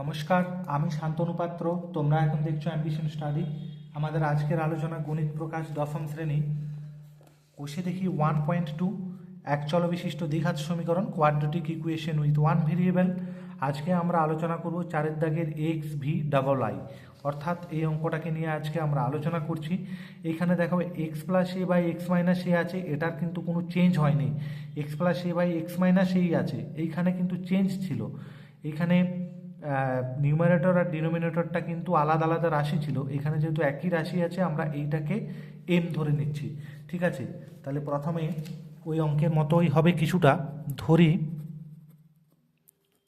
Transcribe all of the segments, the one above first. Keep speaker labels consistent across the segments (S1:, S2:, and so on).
S1: নমস্কার, আমি শান্তনু পাত্র। তোমরা এখন দেখছ অ্যাম্বিশন স্টাডি আমাদের আজকের আলোচনা গণিত প্রকাশ দশম শ্রেণি। কোষে দেখি ওয়ান পয়েন্ট টু এক চল বিশিষ্ট দ্বিঘাত সমীকরণ quadratic equation with one variable আজকে আমরা আলোচনা করব চারের দাগের এক্স ভি ডাবল আই অর্থাৎ এই অঙ্কটাকে নিয়ে আজকে আমরা আলোচনা করছি। এখানে দেখো x plus a by x minus a আছে, এটার কিন্তু কোনো চেঞ্জ হয়নি। X plus a by x minus এই আছে, এইখানে কিন্তু চেঞ্জ ছিল। এখানে নিউমারেটর আর ডিনোমিনেটরটা কিন্তু আলাদা আলাদা রাশি ছিল। এখানে যেহেতু একই রাশি আছে, আমরা এইটাকে এম ধরে নিচ্ছি। ঠিক আছে? তাহলে প্রথমে ওই অঙ্কের মতোই হবে কিছুটা। ধরি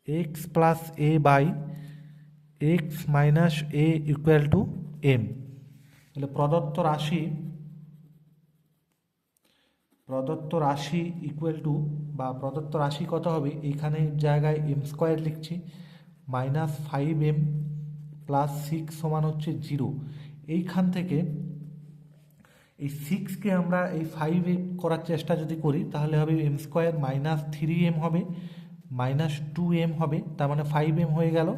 S1: x plus a by x minus a equal to m তাহলে প্রদত্ত রাশি প্রদত্ত রাশি ইকুয়াল টু বা প্রদত্ত রাশি কত হবে? এইখানে জায়গায় এম স্কোয়ার লিখছি। Minus five m plus six সমান হচ্ছে জিরো। এইখান থেকে এই সিক্সকে আমরা এই ফাইভ করার চেষ্টা যদি করি, তাহলে হবে m square minus three m হবে মাইনাস টু এম হবে, তার মানে ফাইভ এম হয়ে গেল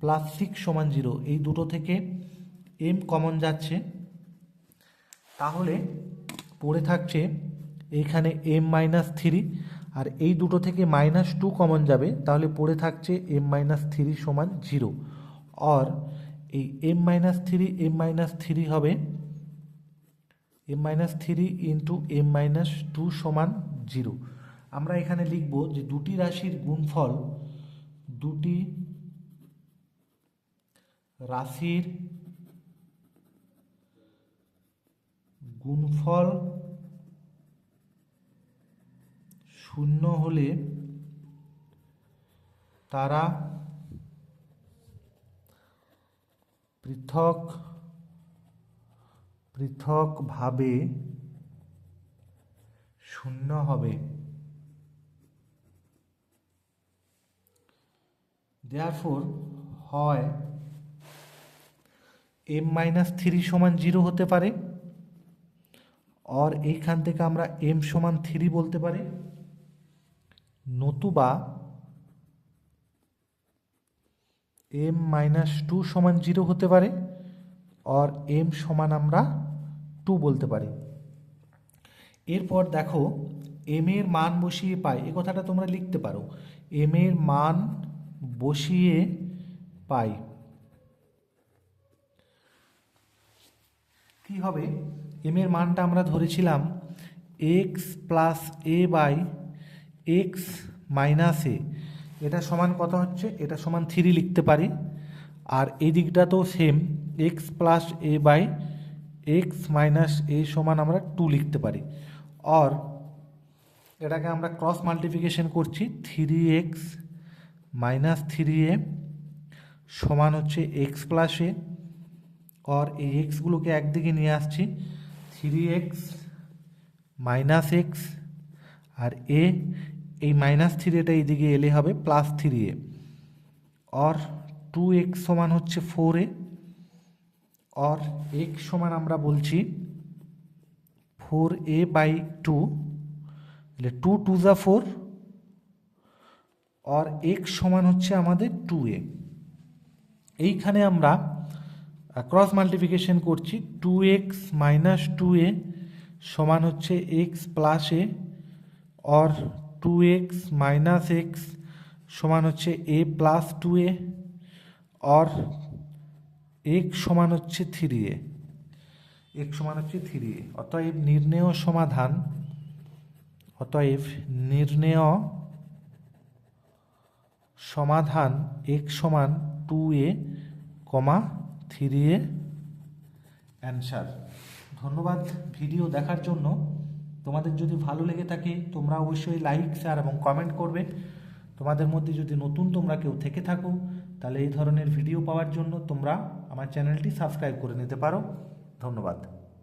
S1: প্লাস সিক্স সমান জিরো এই দুটো থেকে এম কমন যাচ্ছে। তাহলে পড়ে থাকছে এইখানে এম মাইনাস থ্রি আর এই দুটো থেকে মাইনাস টু কমন যাবে, তাহলে পড়ে থাকছে এম মাইনাস থ্রি সমান জিরো অর এই m minus three m minus three হবে m minus three into m minus two সমান জিরো আমরা এখানে লিখব যে দুটি রাশির গুণফল, দুটি রাশির গুণফল শূন্য হলে তারা পৃথক, পৃথকভাবে শূন্য হবে। দেয়ারফোর হয় এম মাইনাস থ্রি সমান জিরো হতে পারে আর এইখান থেকে আমরা এম সমান থ্রি বলতে পারি। নতুবা এম মাইনাস টু সমান জিরো হতে পারে অর এম সমান আমরা টু বলতে পারি। এরপর দেখো এম এর মান বসিয়ে পাই, এ কথাটা তোমরা লিখতে পারো। এম এর মান বসিয়ে পাই। কি হবে? এম এর মানটা আমরা ধরেছিলাম x plus a by x minus a এটা সমান কত হচ্ছে? এটা সমান থ্রি লিখতে পারি। আর এই দিকটা তো same x plus a by x minus a সমান আমরা টু লিখতে পারি। আর এটাকে আমরা ক্রস মাল্টিপ্লিকেশন করছি three x minus three a সমান হচ্ছে এক্স প্লাস এ আর এই এক্সগুলোকে একদিকে নিয়ে আসছি থ্রি এক্স মাইনাস এক্স আর এ মাইনাস থ্রি এটা এইদিকে এলে হবে plus three a. Or two x সমান হচ্ছে ফোর এ। অর এক্স সমান আমরা বলছি ফোর এ বাই টু তাহলে টু টু যা ফোর অর এক্স সমান হচ্ছে আমাদের টু এ এইখানে আমরা ক্রস মাল্টিপ্লিকেশন করছি two x minus two a সমান হচ্ছে এক্স প্লাস এ আর টু এক্স মাইনাস এক্স সমান হচ্ছে এ প্লাস টু এ আর এক্স সমান হচ্ছে থ্রি এ এক্স সমান হচ্ছে থ্রি এ অতএব নির্ণেয় সমাধান, অতএব নির্ণেয় সমাধান এক্স সমান two a comma three a answer ধন্যবাদ ভিডিও দেখার জন্য। তোমাদের যদি ভালো লেগে থাকে, তোমরা অবশ্যই লাইক শেয়ার এবং কমেন্ট করবে। তোমাদের মধ্যে যদি নতুন তোমরা কেউ থেকে থাকো, তাহলে এই ধরনের ভিডিও পাওয়ার জন্য তোমরা আমার চ্যানেলটি সাবস্ক্রাইব করে নিতে পারো। ধন্যবাদ।